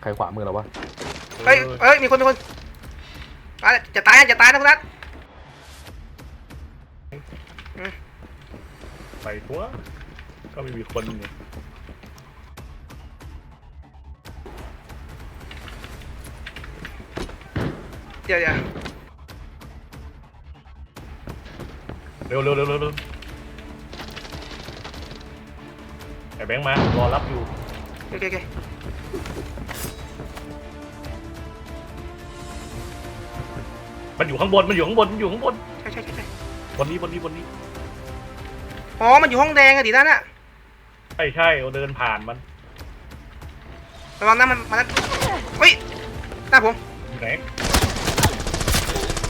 ใครขวามือเราวะเฮ้ยเฮ้ยมีคนมีคนอะจะตายนะจะตายนะคุณนัทไปตัว ก็ไม่มีคนเนี่ยเดี๋ยวเดี๋ยวเร็วเร็วเร็วเร็วเร็วไอ้แบงค์มารอรับอยู่โอเคโอเค มันอยู่ข้างบน มันอยู่ข้างบน มันอยู่ข้างบน ใช่ใช่ใช่ใช่บนนี้บนนี้บนนี้ อ๋อ มันอยู่ห้องแดงอะดินั่นอะใช่ใช่เราเดินผ่านมันระวังนะมันมันเฮ้ยหน้าผมอยู่ไหน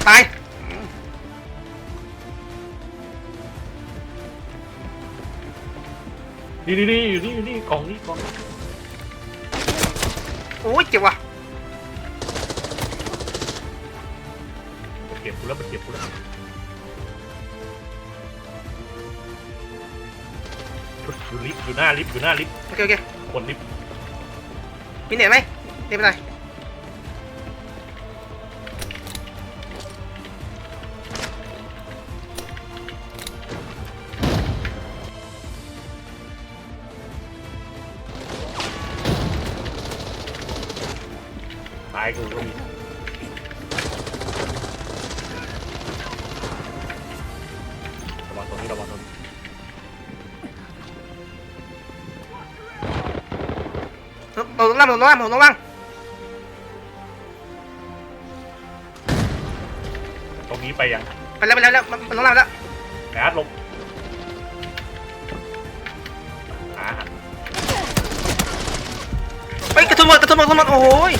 ตาย นี่นี่นี่อยู่นี่อยู่นี่กล่องนี้กล่องนี้ โอ้ยเจ็บว่ะมันเก็บกูแล้วมันเก็บกูแล้วอยู่ลิฟต์อยู่หน้าลิฟต์อยู่หน้าลิฟต์โอเคโอเคคนลิฟต์มีเน็ตไหมเน็ตไปไหนายกูก็มีระวังตรงนี้ระวังตรงนี้เราลงล่างเราลงล่างเราลงล่างตรงนี้ไปยังไปแล้วไปแล้วไปแล้วมันมันลงล่างแล้วแอดลงขาหันเฮ้ยกระทุนหมดกระทุนหมดกระทุนหมดโอ้ย